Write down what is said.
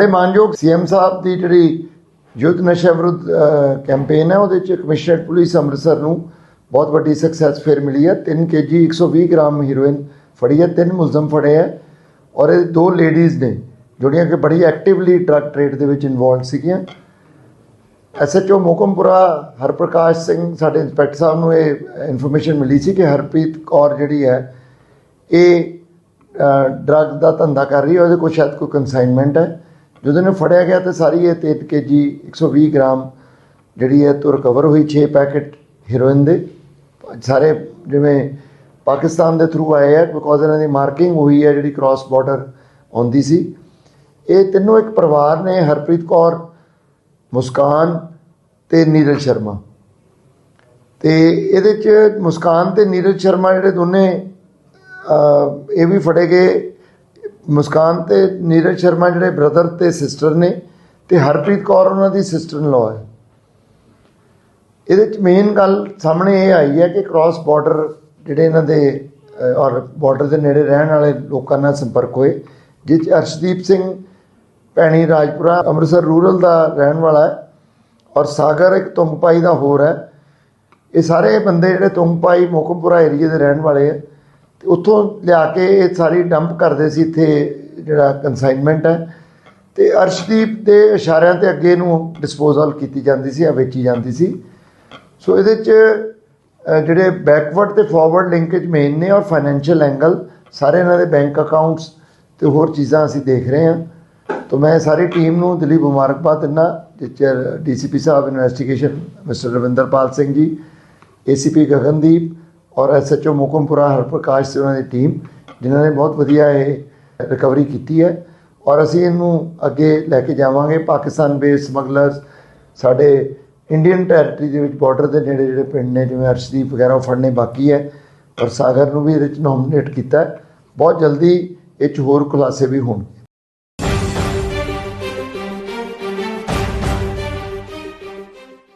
ਤੇ ਮਾਨਯੋਗ ਸੀਐਮ ਸਾਹਿਬ ਦੀ ਜਿਹੜੀ ਯੁੱਧ ਨਸ਼ਾ ਵਿਰੁੱਧ ਕੈਂਪੇਨ ਹੈ, ਉਹਦੇ ਚ ਕਮਿਸ਼ਨਰੇਟ ਪੁਲਿਸ ਅੰਮ੍ਰਿਤਸਰ ਨੂੰ ਬਹੁਤ ਵੱਡੀ ਸਕਸੈਸ ਫਿਰ ਮਿਲੀ ਹੈ। 3 ਕੇਜੀ 120 ਗ੍ਰਾਮ ਹੀਰੋਇਨ ਫੜੀ ਹੈ, ਤਿੰਨ ਮੁਲਜ਼ਮ ਫੜੇ ਹੈ ਔਰ ਇਹ ਦੋ ਲੇਡੀਜ਼ ਨੇ, ਜਿਹੜੀਆਂ ਕਿ ਬੜੀ ਐਕਟਿਵਲੀ ਡਰੱਗ ਟ੍ਰੇਡ ਦੇ ਵਿੱਚ ਇਨਵੋਲਡ ਸੀਗੀਆਂ। ਐਸਐਚਓ ਮੋਕਮਪੁਰਾ, ਹਰਪ੍ਰਕਾਸ਼ ਸਿੰਘ, ਸਾਡੇ ਇੰਸਪੈਕਟਰ ਸਾਹਿਬ ਨੂੰ ਇਹ ਇਨਫੋਰਮੇਸ਼ਨ ਮਿਲੀ ਸੀ ਕਿ ਹਰਪ੍ਰੀਤ ਕੌਰ ਜਿਹੜੀ ਹੈ, ਇਹ ਡਰੱਗ ਦਾ ਧੰਦਾ ਕਰ ਰਹੀ ਹੈ, ਉਹਦੇ ਕੋਲ ਸ਼ਾਇਦ ਕੋਈ ਕਨਸਾਈਨਮੈਂਟ ਹੈ। ਜਦੋਂ ਇਹਨੂੰ ਫੜਿਆ ਗਿਆ ਤੇ ਸਾਰੀ ਇਹ 3 ਕੇਜੀ 120 ਗ੍ਰਾਮ ਜਿਹੜੀ ਹੈ ਤੋਂ ਰਿਕਵਰ ਹੋਈ 6 ਪੈਕੇਟ ਹੀਰੋਇਨ ਦੇ। ਸਾਰੇ ਜਿਵੇਂ ਪਾਕਿਸਤਾਨ ਦੇ ਥਰੂ ਆਏ ਆ ਬਿਕੋਜ਼ ਇਹਨਾਂ ਦੀ ਮਾਰਕਿੰਗ ਹੋਈ ਹੈ ਜਿਹੜੀ ਕ੍ਰਾਸ ਬਾਰਡਰ ਆਉਂਦੀ ਸੀ। ਇਹ ਤਿੰਨੋਂ ਇੱਕ ਪਰਿਵਾਰ ਨੇ, ਹਰਪ੍ਰੀਤ ਕੌਰ, ਮੁਸਕਾਨ ਤੇ ਨੀਰਜ ਸ਼ਰਮਾ। ਤੇ ਇਹਦੇ ਚ ਮੁਸਕਾਨ ਤੇ ਨੀਰਜ ਸ਼ਰਮਾ ਜਿਹੜੇ ਦੋਨੇ ਇਹ ਵੀ ਫੜੇ ਗਏ। ਮੁਸਕਾਨ ਤੇ ਨੀਰਜ ਸ਼ਰਮਾ ਜਿਹੜੇ ਬ੍ਰਦਰ ਤੇ ਸਿਸਟਰ ਨੇ ਤੇ ਹਰਪ੍ਰੀਤ ਕੌਰ ਉਹਨਾਂ ਦੀ ਸਿਸਟਰ ਇਨ ਲਾਅ ਹੈ। ਇਹਦੇ ਚ ਮੇਨ ਗੱਲ ਸਾਹਮਣੇ ਇਹ ਆਈ ਹੈ ਕਿ ਕ੍ਰਾਸ ਬਾਰਡਰ ਜਿਹੜੇ ਇਹਨਾਂ ਦੇ ਔਰ ਬਾਰਡਰ ਦੇ ਨੇੜੇ ਰਹਿਣ ਵਾਲੇ ਲੋਕਾਂ ਨਾਲ ਸੰਪਰਕ ਹੋਏ, ਜਿਸ 'ਚ ਅਰਸ਼ਦੀਪ ਸਿੰਘ ਭੈਣੀ ਰਾਜਪੁਰਾ ਅੰਮ੍ਰਿਤਸਰ ਰੂਰਲ ਦਾ ਰਹਿਣ ਵਾਲਾ ਹੈ ਔਰ ਸਾਗਰ ਇੱਕ ਤੁੰਗਪਾਈ ਦਾ ਹੋਰ ਹੈ। ਇਹ ਸਾਰੇ ਬੰਦੇ ਜਿਹੜੇ ਤੁੰਗਪਾਈ ਮੋਕਮਪੁਰਾ ਏਰੀਏ ਦੇ ਰਹਿਣ ਵਾਲੇ ਹੈ। ਉੱਥੋਂ ਲਿਆ ਕੇ ਇਹ ਸਾਰੀ ਡੰਪ ਕਰਦੇ ਸੀ ਇੱਥੇ ਜਿਹੜਾ ਕੰਸਾਈਨਮੈਂਟ ਹੈ। ਤੇ ਅਰਸ਼ਦੀਪ ਦੇ ਇਸ਼ਾਰਿਆਂ ਤੇ ਅੱਗੇ ਨੂੰ ਡਿਸਪੋਜ਼ਲ ਕੀਤੀ ਜਾਂਦੀ ਸੀ ਜਾਂ ਵੇਚੀ ਜਾਂਦੀ ਸੀ। ਸੋ ਇਹਦੇ ਚ ਜਿਹੜੇ ਬੈਕਵਰਡ ਤੇ ਫਾਰਵਰਡ ਲਿੰਕੇਜ ਮੇਨ ਨੇ ਔਰ ਫਾਈਨੈਂਸ਼ੀਅਲ ਐਂਗਲ ਸਾਰੇ ਇਹਨਾਂ ਦੇ ਬੈਂਕ ਅਕਾਊਂਟਸ ਤੇ ਹੋਰ ਚੀਜ਼ਾਂ ਅਸੀਂ ਦੇਖ ਰਹੇ ਹਾਂ। ਤਾਂ ਮੈਂ ਸਾਰੀ ਟੀਮ ਨੂੰ ਦਿਲੀ ਮੁਬਾਰਕਬਾਦ ਦਿੰਦਾ, ਜਿਸ DCP sahib investigation mister Ravinderpal Singh ji ACP Gagandeep ਔਰ ਐਸਐਚਓ ਮੁਕਮਪੁਰਾ ਹਰਪ੍ਰਕਾਸ਼ ਤੇ ਉਹਨਾਂ ਦੀ ਟੀਮ ਜਿਨ੍ਹਾਂ ਨੇ ਬਹੁਤ ਵਧੀਆ ਇਹ ਰਿਕਵਰੀ ਕੀਤੀ ਹੈ। ਔਰ ਅਸੀਂ ਇਹਨੂੰ ਅੱਗੇ ਲੈ ਕੇ ਜਾਵਾਂਗੇ। ਪਾਕਿਸਤਾਨ ਬੇਸ ਸਮਗਲਰਸ ਸਾਡੇ ਇੰਡੀਅਨ ਟੈਰੀਟਰੀ ਦੇ ਵਿੱਚ ਬਾਰਡਰ ਦੇ ਨੇੜੇ ਜਿਹੜੇ ਪਿੰਡ ਨੇ, ਜਿਵੇਂ ਅਰਸ਼ਦੀਪ ਵਗੈਰਾ, ਉਹ ਫੜਨੇ ਬਾਕੀ ਹੈ। ਔਰ ਸਾਗਰ ਨੂੰ ਵੀ ਇਹਦੇ ਵਿੱਚ ਨੋਮੀਨੇਟ ਕੀਤਾ ਬਹੁਤ ਜਲਦੀ ਇਹ 'ਚ ਹੋਰ ਖੁਲਾਸੇ ਵੀ ਹੋਣਗੇ।